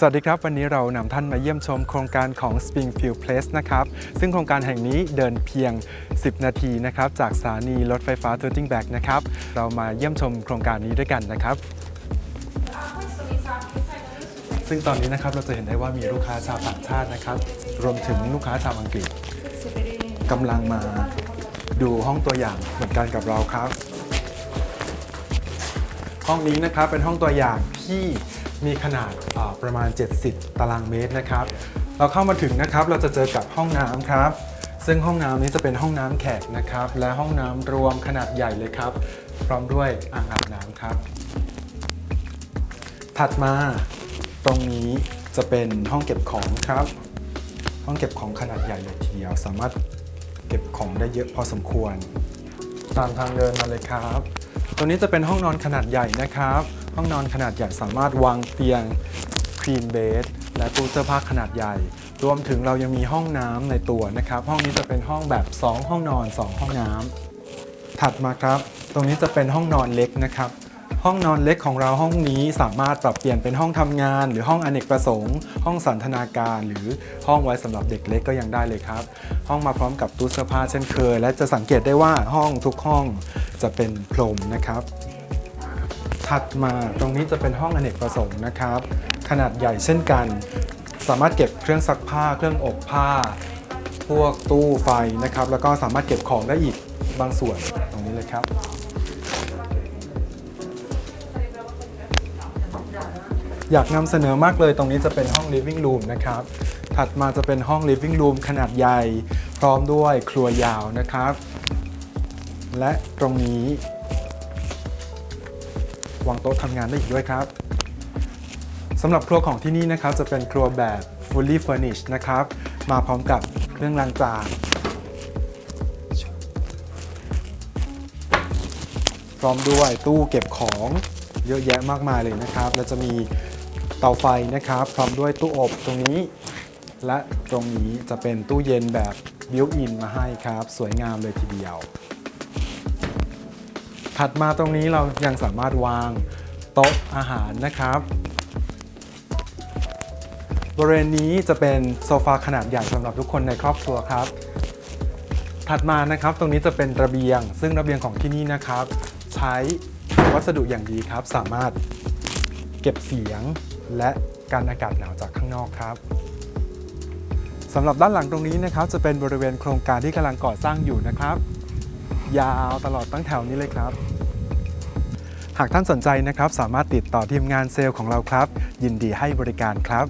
สวัสดีครับ วันนี้เรานำท่านมาเยี่ยมชมโครงการของ Springfield Place นะครับ ซึ่งโครงการแห่งนี้เดินเพียง 10 นาทีนะครับ จากสถานีรถไฟฟ้า t ู r ิ n g Back นะครับ เรามาเยี่ยมชมโครงการนี้ด้วยกันนะครับ ซึ่งตอนนี้นะครับเราจะเห็นได้ว่ามีลูกค้าชาวต่างชาตินะครับ รวมถึงลูกค้าชาวอังกฤษกำลังมาดูห้องตัวอย่างเหมือนกันกับเราครับ ห้องนี้นะครับเป็นห้องตัวอย่างที่ มีขนาดประมาณ 70 ตารางเมตรนะครับ เราเข้ามาถึงนะครับเราจะเจอกับห้องน้ำครับ ซึ่งห้องน้ำนี้จะเป็นห้องน้ำแขกนะครับ และห้องน้ำรวมขนาดใหญ่เลยครับ พร้อมด้วยอ่างอาบน้ำครับ ถัดมาตรงนี้จะเป็นห้องเก็บของครับ ห้องเก็บของขนาดใหญ่เลยทีเดียว สามารถเก็บของได้เยอะพอสมควร ตามทางเดินมาเลยครับ ตัวนี้จะเป็นห้องนอนขนาดใหญ่นะครับ ห้องนอนขนาดใหญ่สามารถวางเตียงควีนเบดและตู้เสื้อผ้าขนาดใหญ่ รวมถึงเรายังมีห้องน้ำในตัวนะครับ ห้องนี้จะเป็นห้องแบบ 2 ห้องนอน 2 ห้องน้ำถัดมาครับ ตรงนี้จะเป็นห้องนอนเล็กนะครับ ห้องนอนเล็กของเราห้องนี้สามารถปรับเปลี่ยนเป็นห้องทำงาน หรือห้องอเนกประสงค์ ห้องสันทนาการหรือห้องไว้สำหรับเด็กเล็กก็ยังได้เลยครับ ห้องมาพร้อมกับตู้เสื้อผ้าเช่นเคย และจะสังเกตได้ว่าห้องทุกห้องจะเป็นพรมนะครับ ถัดมาตรงนี้จะเป็นห้องอเนกประสงค์นะครับ ขนาดใหญ่เช่นกัน สามารถเก็บเครื่องซักผ้า เครื่องอบผ้า พวกตู้ไฟนะครับ แล้วก็สามารถเก็บของได้อีกบางส่วนตรงนี้เลยครับ อยากนำเสนอมากเลยตรงนี้จะเป็นห้อง living room นะครับ ถัดมาจะเป็นห้อง living room ขนาดใหญ่ พร้อมด้วยครัวยาวนะครับ และตรงนี้ วางโต๊ะทำงานได้อีกด้วยครับสำหรับครัวของที่นี่นะครับจะเป็นครัวแบบ fully furnished นะครับ มาพร้อมกับเครื่องล้างจานพร้อมด้วยตู้เก็บของเยอะแยะมากมายเลยนะครับ และจะมีเตาไฟนะครับ พร้อมด้วยตู้อบตรงนี้ และตรงนี้จะเป็นตู้เย็นแบบ built-in มาให้ครับ สวยงามเลยทีเดียว ถัดมาตรงนี้เรายังสามารถวางโต๊ะอาหารนะครับ บริเวณนี้จะเป็นโซฟาขนาดใหญ่สำหรับทุกคนในครอบครัวครับ ถัดมานะครับตรงนี้จะเป็นระเบียง ซึ่งระเบียงของที่นี่นะครับ ใช้วัสดุอย่างดีครับ สามารถเก็บเสียงและกันอากาศหนาวจากข้างนอกครับสำหรับด้านหลังตรงนี้นะครับ จะเป็นบริเวณโครงการที่กำลังก่อสร้างอยู่นะครับ ยาวตลอดตั้งแถวนี้เลยครับ หากท่านสนใจนะครับ สามารถติดต่อทีมงานเซลล์ของเราครับ ยินดีให้บริการครับ